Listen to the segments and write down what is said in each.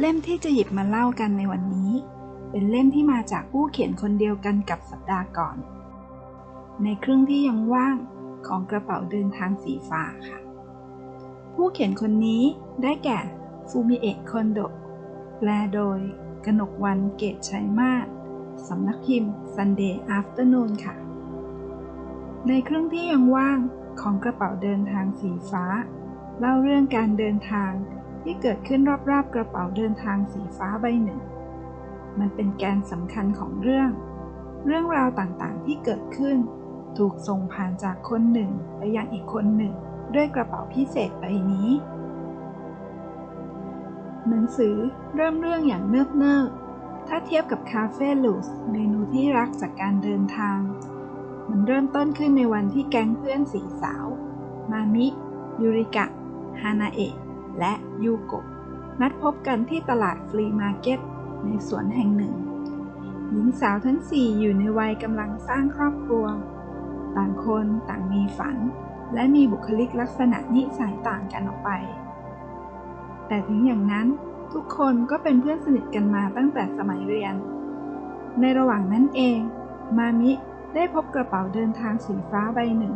เล่มที่จะหยิบมาเล่ากันในวันนี้ เป็นเล่มที่มาจากผู้เขียนคนเดียวกันกับสัปดาห์ก่อน ในครึ่งที่ยังว่างของกระเป๋าเดินทางสีฟ้าค่ะ ผู้เขียนคนนี้ได้แก่ฟูมิเอะคอนโดแปลโดยกนกวันเกตชัยมาศสำนักพิมพ์ Sunday Afternoon ค่ะ ในครึ่งที่ยังว่างของกระเป๋าเดินทางสีฟ้า เล่าเรื่องการเดินทาง ที่เกิดขึ้นรอบๆกระเป๋าเดินทางสีฟ้าใบหนึ่ง มันเป็นแกนสำคัญของเรื่อง เรื่องราวต่างๆที่เกิดขึ้น ถูกส่งผ่านจากคนหนึ่งไปยังอีกคนหนึ่ง ด้วยกระเป๋าพิเศษใบนี้ หนังสือเริ่มเรื่องอย่างเนิบเนิบถ้าเทียบกับคาเฟ่ลูสเมนูที่รักจากการเดินทาง มันเริ่มต้นขึ้นในวันที่แก๊งเพื่อนสีสาว มามิ ยูริกะ ฮานาเอะ และยูโกะนัดพบกันที่ตลาดฟรีมาร์เก็ตในสวนแห่งหนึ่ง หญิงสาวทั้งสี่อยู่ในวัยกำลังสร้างครอบครัว ต่างคนต่างมีฝัน และมีบุคลิกลักษณะนิสัยต่างกันออกไป แต่ถึงอย่างนั้นทุกคนก็เป็นเพื่อนสนิทกันมาตั้งแต่สมัยเรียน ในระหว่างนั้นเอง มามิได้พบกระเป๋าเดินทางสีฟ้าใบหนึ่ง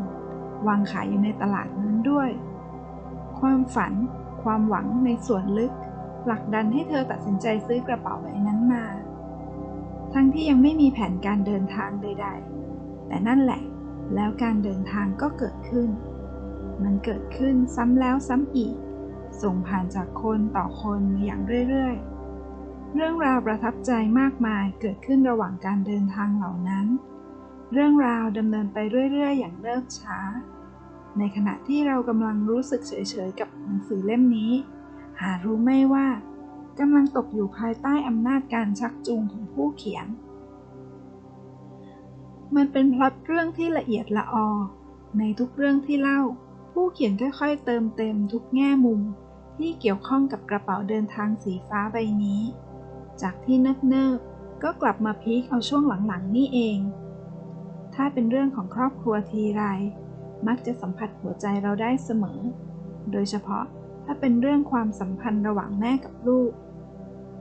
วางขายอยู่ในตลาดนั้นด้วย ความฝัน ความหวังในส่วนลึกผลักดันให้เธอตัดสินใจซื้อกระเป๋าใบนั้นมา ทั้งที่ยังไม่มีแผนการเดินทางใด ๆ แต่นั่นแหละ แล้วการเดินทางก็เกิดขึ้น มันเกิดขึ้นซ้ำแล้วซ้ำอีก ส่งผ่านจากคนต่อคนมาอย่างเรื่อยๆ เรื่องราวประทับใจมากมายเกิดขึ้นระหว่างการเดินทางเหล่านั้น เรื่องราวดำเนินไปเรื่อยๆ อย่างเลิกช้า ในขณะที่เรากำลังรู้สึกเฉยๆกับหนังสือเล่มนี้ หารู้ไม่ว่ากำลังตกอยู่ภายใต้อำนาจการชักจูงของผู้เขียน มันเป็นพล็อตเรื่องที่ละเอียดละออ ในทุกเรื่องที่เล่า ผู้เขียนค่อยๆ เติมเต็มทุกแง่มุม ที่เกี่ยวข้องกับกระเป๋าเดินทางสีฟ้าใบนี้ จากที่เนิบๆก็กลับมาพีคเอาช่วงหลังๆนี่เอง ถ้าเป็นเรื่องของครอบครัวทีไร มักจะสัมผัสหัวใจเราได้เสมอ โดยเฉพาะถ้าเป็นเรื่องความสัมพันธ์ระหว่างแม่กับลูก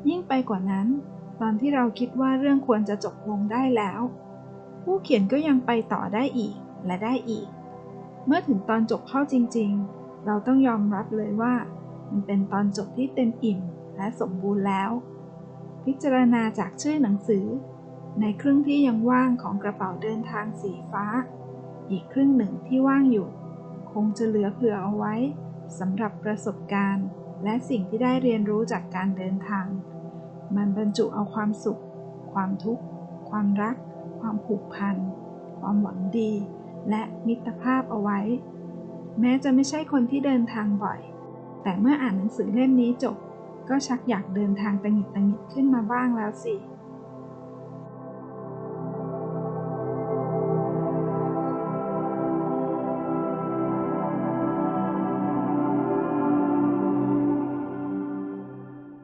ยิ่งไปกว่านั้น ตอนที่เราคิดว่าเรื่องควรจะจบลงได้แล้ว ผู้เขียนก็ยังไปต่อได้อีกและได้อีก เมื่อถึงตอนจบเข้าจริง ๆ เราต้องยอมรับเลยว่า มันเป็นตอนจบที่เต็มอิ่มและสมบูรณ์แล้ว พิจารณาจากชื่อหนังสือ ในครึ่งที่ยังว่างของกระเป๋าเดินทางสีฟ้า อีกครึ่งหนึ่งที่ว่างอยู่ คงจะเหลือเผื่อเอาไว้สำหรับประสบการณ์ และสิ่งที่ได้เรียนรู้จากการเดินทาง มันบรรจุเอาความสุข ความทุกข์ ความรัก ความผูกพัน ความหวังดี และมิตรภาพเอาไว้ แม้จะไม่ใช่คนที่เดินทางบ่อย แต่เมื่ออ่านหนังสือเล่มนี้จบ ก็ชักอยากเดินทางตังหิดตังหิดขึ้นมาบ้างแล้วสิ